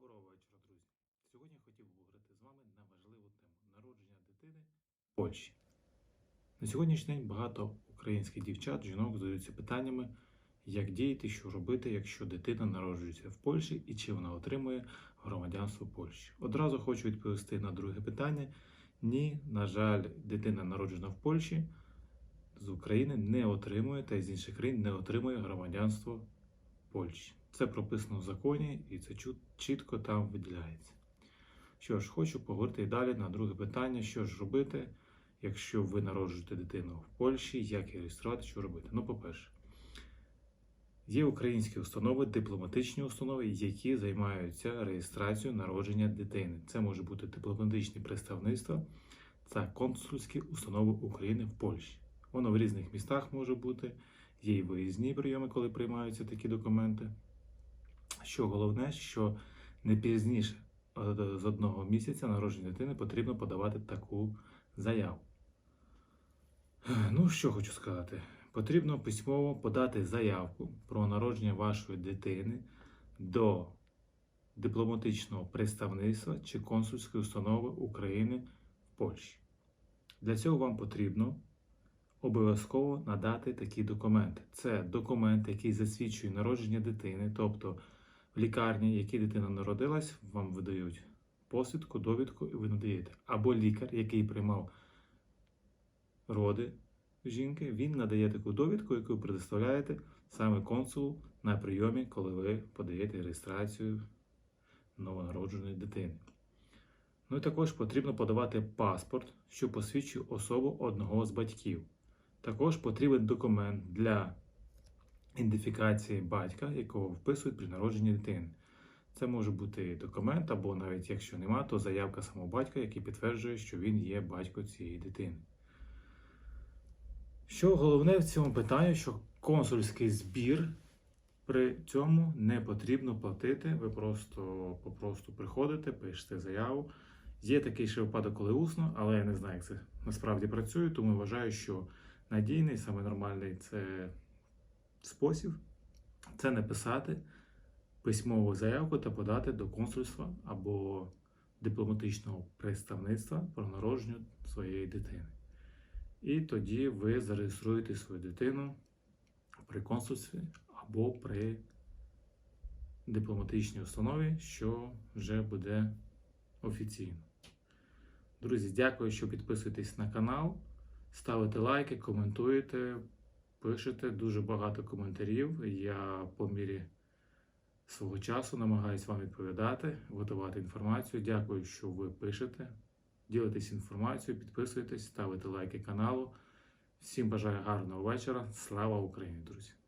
Доброго вечора, друзі. Сьогодні я хотів поговорити з вами на важливу тему народження дитини в Польщі. На сьогоднішній день багато українських дівчат, жінок задаються питаннями, як діяти, що робити, якщо дитина народжується в Польщі і чи вона отримує громадянство Польщі. Одразу хочу відповісти на друге питання. Ні, на жаль, дитина народжена в Польщі з України не отримує та з інших країн не отримує громадянство Польщі. Це прописано в законі і це чітко там виділяється. Що ж, хочу поговорити і далі на друге питання: що ж робити, якщо ви народжуєте дитину в Польщі, як її реєструвати, що робити? Ну, по-перше, є українські установи, дипломатичні установи, які займаються реєстрацією народження дитини. Це може бути дипломатичні представництва та консульські установи України в Польщі. Воно в різних містах може бути. Є і виїзні прийоми, коли приймаються такі документи. Що головне, що не пізніше е, з одного місяця народження дитини потрібно подавати таку заяву. Ну, що хочу сказати. Потрібно письмово подати заявку про народження вашої дитини до дипломатичного представництва чи консульської установи України в Польщі. Для цього вам потрібно обов'язково надати такі документи. Це документ, який засвідчує народження дитини, тобто лікарні, в якій дитина народилась, вам видають посвідку, довідку, і ви надаєте. Або лікар, який приймав роди жінки, він надає таку довідку, яку предоставляєте саме консулу на прийомі, коли ви подаєте реєстрацію новонародженої дитини. Ну і також потрібно подавати паспорт, що посвідчує особу одного з батьків. Також потрібен документ для ідентифікації батька, якого вписують при народженні дитини. Це може бути документ, або навіть якщо нема, то заявка самого батька, який підтверджує, що він є батько цієї дитини. Що головне в цьому питанні, що консульський збір при цьому не потрібно платити. Ви просто попросту приходите, пишете заяву. Є такий ще випадок, коли усно, але я не знаю, як це насправді працює, тому вважаю, що надійний, саме нормальний це спосіб це написати письмову заявку та подати до консульства або дипломатичного представництва про народження своєї дитини. І тоді ви зареєструєте свою дитину при консульстві або при дипломатичній установі, що вже буде офіційно. Друзі, дякую, що підписуєтесь на канал, ставите лайки, коментуєте, пишете дуже багато коментарів. Я по мірі свого часу намагаюся вам відповідати, готувати інформацію. Дякую, що ви пишете. Ділитесь інформацією, підписуєтесь, ставите лайки каналу. Всім бажаю гарного вечора. Слава Україні, друзі!